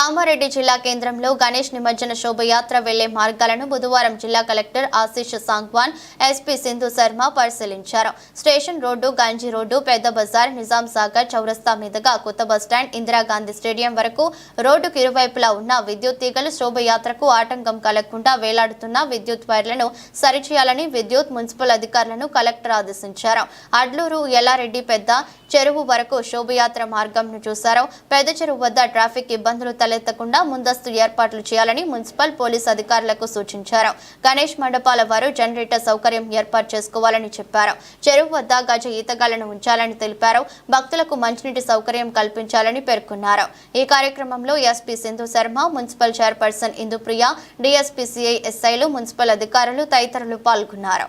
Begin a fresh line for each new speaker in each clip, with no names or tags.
కామారెడ్డి జిల్లా కేంద్రంలో గణేష్ నిమజ్జన శోభయాత్ర వెళ్ళే మార్గాలను బుధవారం జిల్లా కలెక్టర్ ఆశీష్ సాంగ్వాన్ ఎస్పీ సింధు శర్మ పరిశీలించారు. స్టేషన్ రోడ్డు గాంజీ రోడ్డు పెద్ద బజార్ నిజాం సాగర్ చౌరస్తా మీదుగా కొత్త బస్టాండ్ ఇందిరాగాంధీ స్టేడియం వరకు రోడ్డుకు ఇరువైపులా ఉన్న విద్యుత్ తీగలు శోభయాత్రకు ఆటంకం కలగకుండా వేలాడుతున్న విద్యుత్ వైర్లను సరిచేయాలని విద్యుత్ మున్సిపల్ అధికారులను కలెక్టర్ ఆదేశించారు. అడ్లూరు ఎల్లారెడ్డి పెద్ద చెరువు వరకు శోభయాత్ర మార్గంను చూశారు. పెద్ద చెరువు వద్ద ట్రాఫిక్ ఇబ్బందులు తలెత్తకుండా ముందస్తు ఏర్పాట్లు చేయాలని మున్సిపల్ పోలీస్ అధికారులకు సూచించారు. గణేష్ మండపాల వారు జనరేటర్ సౌకర్యం ఏర్పాటు చేసుకోవాలని చెప్పారు. చెరువు వద్ద గజ ఈతగాలను ఉంచాలని తెలిపారు. భక్తులకు మంచినీటి సౌకర్యం కల్పించాలని పేర్కొన్నారు. ఈ కార్యక్రమంలో SP Sindhu Sharma municipal chairperson Indupriya DSP CI ఎస్ఐలు మున్సిపల్ అధికారులు తదితరులు పాల్గొన్నారు.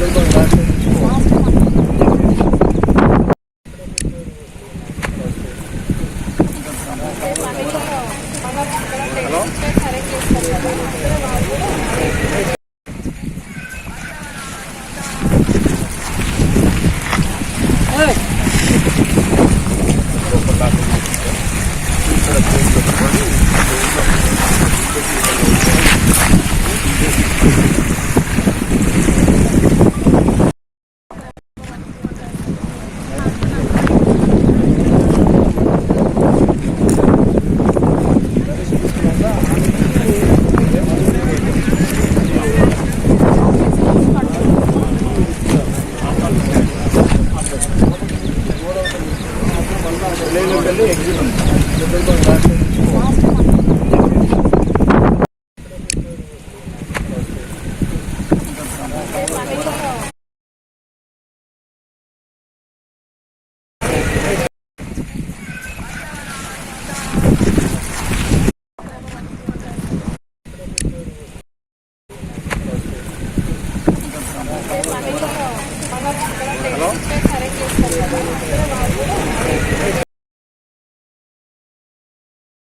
没动来。
తీసుకెళ్ళి ఎగ్జిట్ హలో?